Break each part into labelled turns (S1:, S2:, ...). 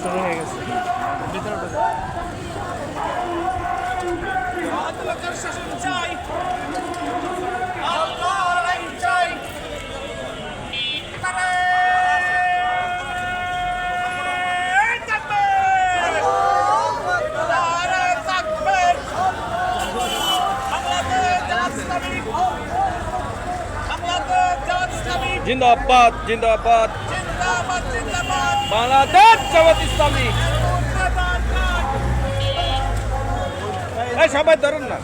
S1: শুরু হয়ে গেছে ভিতরে।
S2: জিন্দাবাদ জিন্দাবাদ বাংলাদেশ জামাত ইসলামী। সবাই ধরুন না।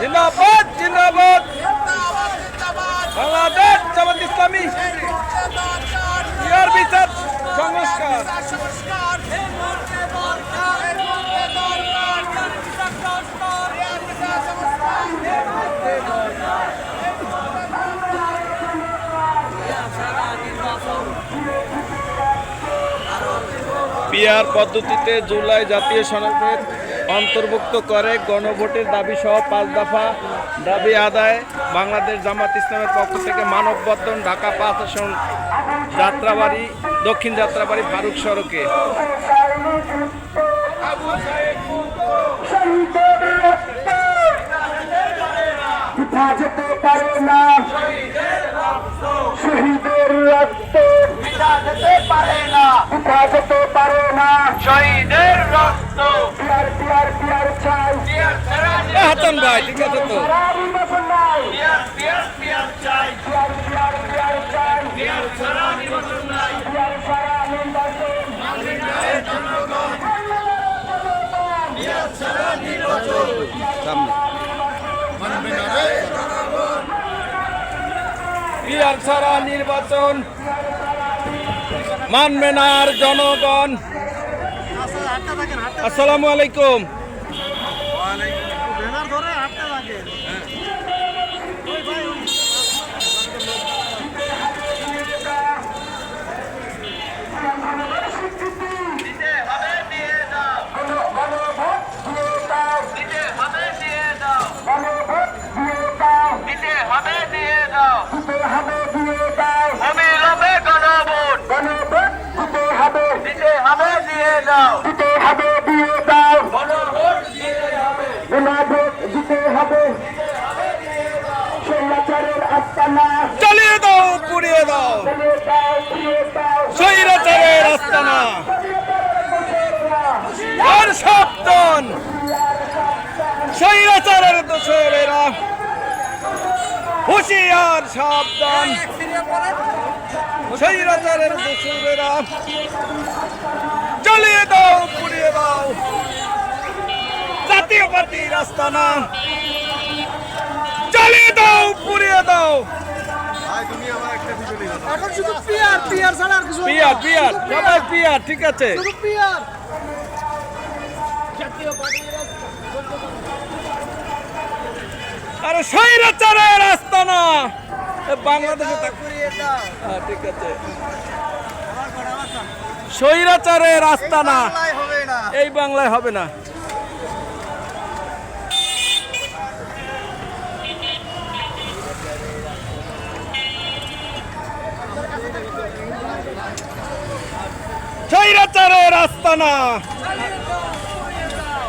S2: জিন্দাবাদ জিন্দাবাদ। বাংলাদেশ জামাত ইসলামী। ইয়ার বিচার সংস্কার। পিআর পদ্ধতিতে জুলাই জাতীয় সনদের অন্তর্ভুক্ত করে গণভোটের দাবি সহ পাঁচ দফা দাবি আদায় বাংলাদেশ জামাত ইসলামের পক্ষ থেকে মানববন্ধন ঢাকা পাঁচ আসন যাত্রাবাড়ি দক্ষিণ যাত্রাবাড়ি ফারুক সড়কে।
S3: পিঠা যেতে পারে না। শহীদের রক্ত যেতে পারে না। পিয়ার সারা নির্বাচন
S2: সামনে পিয়ার ছাড়া নির্বাচন মানবে না আর জনগণ। আসসালামু আলাইকুম।
S3: হবে দিয়ে দাও দিতে হবে দিয়ে
S2: সাবধান স্বৈরাচারের দোষরেরা। হুশিয়ার সাবধান। স্বৈরাচারের দোষরেরা। চালিয়ে দাও পুড়িয়ে দাও। জাতীয় পার্টির আস্তানা চালিয়ে দাও পুড়িয়ে দাও।
S1: এখন শুধু পিয়ার পিয়ার ছাড়া আর কিছু
S2: পিয়ার পিয়ার সবাই পিয়ার ঠিক আছে।
S1: শুধু পিয়ার।
S2: আরে স্বৈরাচারের আস্তানা এ বাংলাদেশে হ্যাঁ, ঠিক আছে। স্বৈরাচারের
S1: হবে না।
S2: এই বাংলায় হবে না। স্বৈরাচারের আস্তানা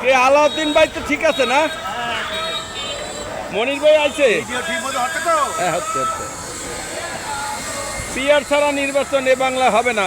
S2: কে আলাউদ্দিন ভাই তো ঠিক আছে না? মনির ভাই আছে হ্যাঁ হচ্ছে হচ্ছে। পিয়ার ছাড়া নির্বাচন এ বাংলা হবে না।